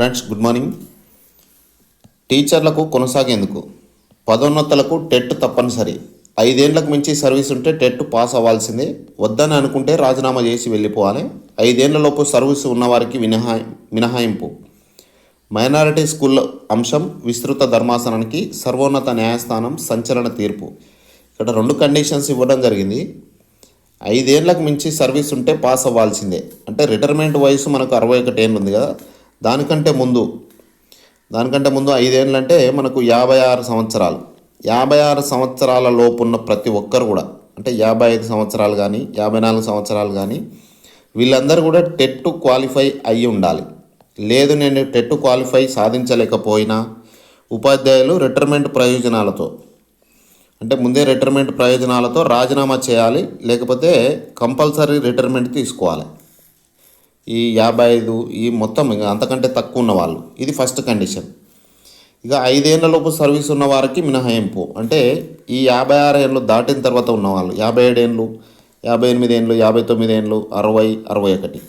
Friends good morning టీచర్లకు కొనసాగేందుకు పదోన్నతులకు TET తప్పనిసరి. ఐదేళ్ళకు మించి సర్వీస్ ఉంటే టెట్ పాస్ అవ్వాల్సిందే. వద్దని అనుకుంటే రాజీనామా చేసి వెళ్ళిపోవాలి. ఐదేళ్ళలోపు సర్వీస్ ఉన్నవారికి మినహా మినహాయింపు. మైనారిటీ స్కూల్ అంశం విస్తృత ధర్మాసనానికి సర్వోన్నత న్యాయస్థానం సంచలన తీర్పు. ఇక్కడ రెండు కండిషన్స్ ఇవ్వడం జరిగింది. ఐదేళ్ళకు మించి సర్వీస్ ఉంటే పాస్ అవ్వాల్సిందే. అంటే రిటైర్మెంట్ వయసు మనకు అరవై ఒకటి ఏళ్ళు ఉంది కదా. దానికంటే ముందు దానికంటే ముందు ఐదేళ్ళంటే మనకు యాభై ఆరు సంవత్సరాలు. యాభై ఆరు సంవత్సరాల లోపు ఉన్న ప్రతి ఒక్కరు కూడా అంటే యాభై ఐదు సంవత్సరాలు కానీ యాభై నాలుగు సంవత్సరాలు కానీ వీళ్ళందరూ కూడా టెట్ క్వాలిఫై అయ్యి ఉండాలి. లేదు నేను టెట్ క్వాలిఫై సాధించలేకపోయినా ఉపాధ్యాయులు రిటైర్మెంట్ ప్రయోజనాలతో అంటే ముందే రిటైర్మెంట్ ప్రయోజనాలతో రాజీనామా చేయాలి లేకపోతే కంపల్సరీ రిటైర్మెంట్ తీసుకోవాలి. ఈ యాభై ఐదు ఈ మొత్తం ఇంకా అంతకంటే తక్కువ ఉన్న వాళ్ళు. ఇది ఫస్ట్ కండిషన్ ఇక ఐదేళ్ళలోపు సర్వీస్ ఉన్న వారికి మినహాయింపు. అంటే ఈ యాభై ఆరు ఏళ్ళు దాటిన తర్వాత ఉన్నవాళ్ళు యాభై ఏడేళ్ళు యాభై ఎనిమిది ఏళ్ళు యాభై తొమ్మిది ఏళ్ళు అరవై అరవై ఒకటి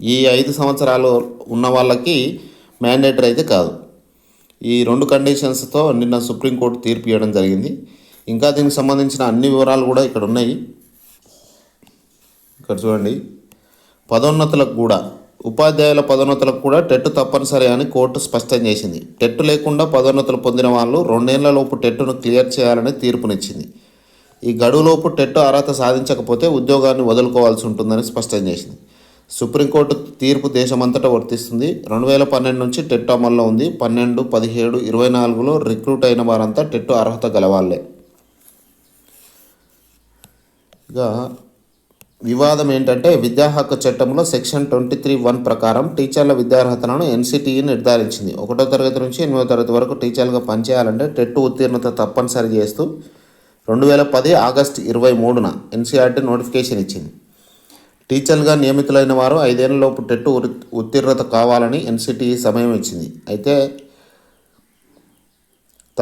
ఈ ఐదు సంవత్సరాలు ఉన్న వాళ్ళకి మ్యాండేటరీ అయితే కాదు. ఈ రెండు కండిషన్స్తో నిన్న సుప్రీంకోర్టు తీర్పు ఇవ్వడం జరిగింది. ఇంకా దీనికి సంబంధించిన అన్ని వివరాలు కూడా ఇక్కడ ఉన్నాయి. ఇక్కడ చూడండి. పదోన్నతులకు కూడా ఉపాధ్యాయుల పదోన్నతులకు కూడా టెట్ తప్పనిసరి అని కోర్టు స్పష్టం చేసింది. టెట్ లేకుండా పదోన్నతులు పొందిన వాళ్ళు రెండేళ్ళలోపు టెట్టును క్లియర్ చేయాలని తీర్పునిచ్చింది. ఈ గడువులోపు టెట్ అర్హత సాధించకపోతే ఉద్యోగాన్ని వదులుకోవాల్సి ఉంటుందని స్పష్టం చేసింది. సుప్రీంకోర్టు తీర్పు దేశమంతటా వర్తిస్తుంది. రెండు వేల పన్నెండు నుంచి టెట్ అమల్లో ఉంది. పన్నెండు పదిహేడు ఇరవై నాలుగులో రిక్రూట్ అయిన వారంతా టెట్ అర్హత గలవాళ్ళే ఇక వివాదం ఏంటంటే విద్యా హక్కు చట్టంలో సెక్షన్ ట్వంటీ త్రీ వన్ ప్రకారం టీచర్ల విద్యార్హతలను ఎన్సిటిఈ నిర్ధారించింది. ఒకటో తరగతి నుంచి ఎనిమిదో తరగతి వరకు టీచర్లుగా పనిచేయాలంటే టెట్ ఉత్తీర్ణత తప్పనిసరి చేస్తూ రెండు వేల పది ఆగస్టు ఇరవై మూడున ఎన్సీఆర్టీ నోటిఫికేషన్ ఇచ్చింది. టీచర్లుగా నియమితులైన వారు ఐదేళ్ళలోపు టెట్ ఉత్తీర్ణత కావాలని ఎన్సిటిఈ సమయం ఇచ్చింది. అయితే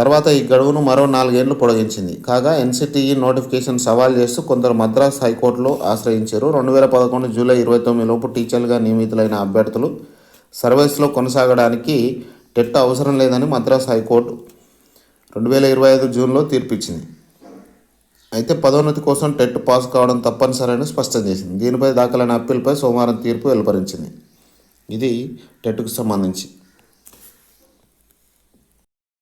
తర్వాత ఈ గడువును మరో నాలుగేళ్ళు పొడిగించింది. కాగా ఎన్సిటిఈ నోటిఫికేషన్ సవాల్ చేస్తూ కొందరు మద్రాస్ హైకోర్టులో ఆశ్రయించారు. రెండు వేల పదకొండు జూలై ఇరవై తొమ్మిది లోపు టీచర్లుగా నియమితులైన అభ్యర్థులు సర్వీస్లో కొనసాగడానికి టెట్ అవసరం లేదని మద్రాస్ హైకోర్టు రెండు వేల ఇరవై ఐదు జూన్లో తీర్పిచ్చింది. అయితే పదోన్నతి కోసం టెట్ పాస్ కావడం తప్పనిసరని స్పష్టం చేసింది. దీనిపై దాఖలైన అప్పీల్పై సోమవారం తీర్పు వెలువరించింది ఇది టెట్కు సంబంధించి.